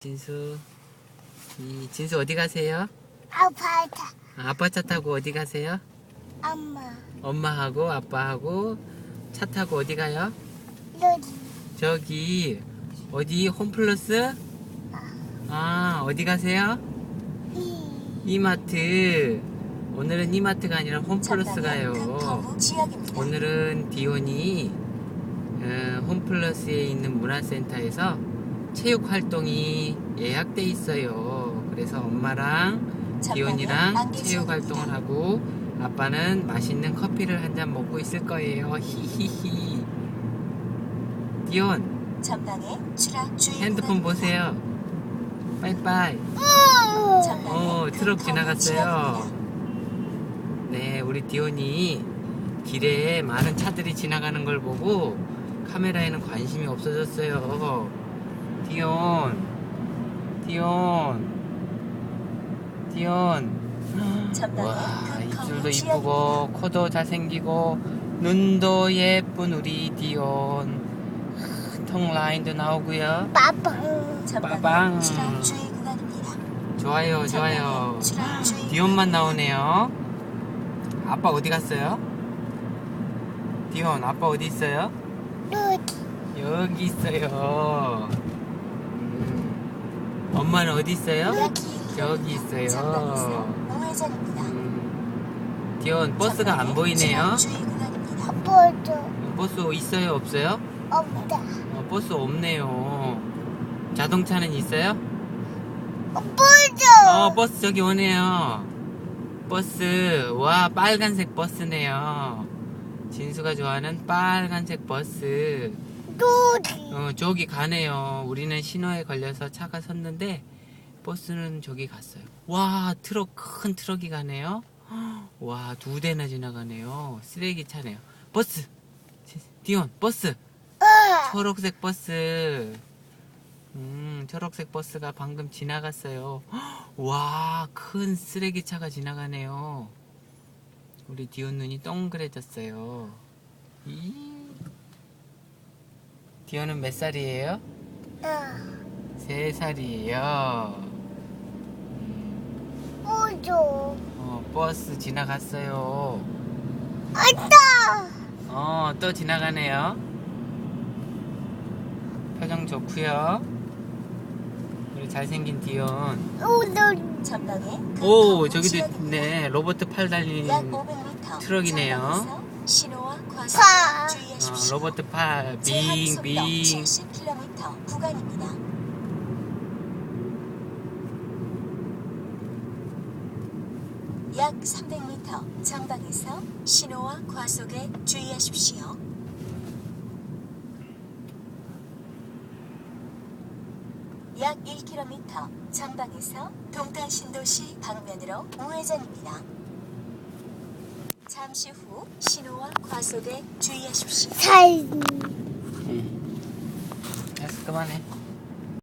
진수, 이 진수 어디 가세요? 아파트 아, 아빠 차 타고 어디 가세요? 엄마 엄마하고 아빠하고 차 타고 어디 가요? 여기 저기 어디 홈플러스? 아 어디 가세요? 이 이마트. 오늘은 이마트가 아니라 홈플러스 가요. 지역입니다. 오늘은 디온이 어, 홈플러스에 있는 문화센터에서 체육 활동이 예약돼 있어요. 그래서 엄마랑 디온이랑 체육 활동을 하고 아빠는 맛있는 커피를 한 잔 먹고 있을 거예요. 히히히. 디온 전방에 추락 주의 핸드폰 보세요. 빠이빠이. 어, 트럭 지나갔어요. 네, 우리 디온이 길에 많은 차들이 지나가는 걸 보고 카메라에는 관심이 없어졌어요. 디온, 디온, 디온. 와, 입술도. 이쁘고 코도 잘생기고 눈도 예쁜 우리 디온. 통 라인도 나오고요. 빠빵 구간입니다. 좋아요, 좋아요. 디온만 나오네요. 아빠 어디 갔어요? 디온, 아빠 어디 있어요? 여기 여기 있어요. 음, 엄마는 어디 있어요? 여기 있어요. 음, 디온, 버스가 안 보이네요. 버스 있어요, 없어요? 없다 어, 버스 없네요. 자동차는 있어요? 아파트 어, 버스 저기 오네요. 버스. 와, 빨간색 버스네요. 진수가 좋아하는 빨간색 버스. 여기 어, 저기 가네요. 우리는 신호에 걸려서 차가 섰는데, 버스는 저기 갔어요. 와, 트럭, 큰 트럭이 가네요. 와, 두 대나 지나가네요. 쓰레기 차네요. 버스! 디온, 버스! 아 초록색 버스. 음, 초록색 버스가 방금 지나갔어요. 와, 큰 쓰레기 차가 지나가네요. 우리 디온 눈이 동그래졌어요. 이. 디온은 몇 살이에요? 아세 살이에요. 보조 어, 버스 지나갔어요. 왔다 어, 또 지나가네요. 표정 좋고요. 우리 잘생긴 디온. 오늘 전방에 오, 금터구 저기도. 있네. 로버트 팔 500m 트럭이네요. 신호와 과속 파. 어, 주의하십시오. 로버트 팔 제한 빙, 속도 빙. 70km 구간입니다. 약 300m 전방에서 신호와 과속에 주의하십시오. 약 1km 전방에서 동탄 신도시 방면으로 우회전입니다. 잠시 후 신호와 과속에 주의하십시오. 살 응. 됐어, 그만해.